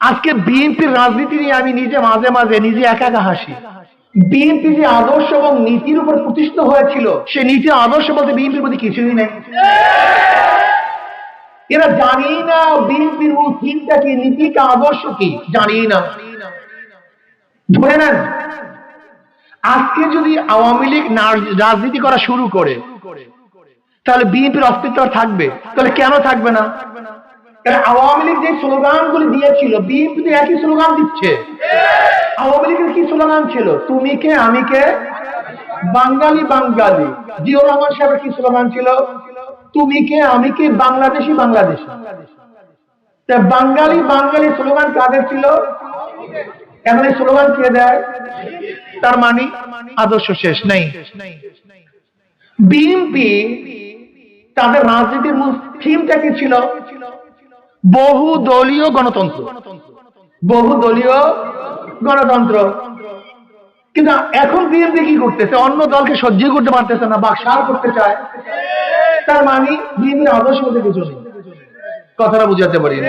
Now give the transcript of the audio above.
আজকে বিএনপির রাজনীতি নিয়ে আমি নিজে মাঝে মাঝে নিজে একা একা হাসি। বিএনপি যে আদর্শ এবং নীতির উপর প্রতিষ্ঠিত হয়েছিল, সে নীতি আদর্শ বলতে বিএনপির প্রতি কিছুই নেই। এরা জানি না বিএনপির মূল থিমটা কি নীতিকা আদর্শ কি? জানি না। ধরে নেন, আজকে যদি আওয়ামী লীগ রাজনীতি করা শুরু করে, তাহলে বিএনপির অস্তিত্ব থাকবে। তাহলে কেন থাকবে না? কারণ আওয়ামী লীগ যে স্লোগানগুলি দিয়েছিল বিএনপি তো একই স্লোগান দিচ্ছে। আওয়ামী লীগের কি স্লোগান ছিল? তুমি কে আমি কে? বাঙালি বাঙালি। জিও রহমান সাহেবের কি স্লোগান ছিল? তুমি কে আমি কে? বাংলাদেশি বাংলাদেশি। তা বাঙালি বাঙালি স্লোগান কাদের ছিল? এখন এই স্লোগান কে দেয়? তার মানে আদর্শ শেষ নেই। বিএনপি তাদের রাজনীতির মূল থিমটা কি ছিল? বহু দলীয় গণতন্ত্র। বহু দলীয় গণতন্ত্র। কিন্তু এখন বিএনপি কি করতেছে? অন্য দলকে সহ্য করতে পারতেছে না বা সার করতে চায়। তার মানে বিএনপির আদর্শ কথাটা বুঝাতে পারি না।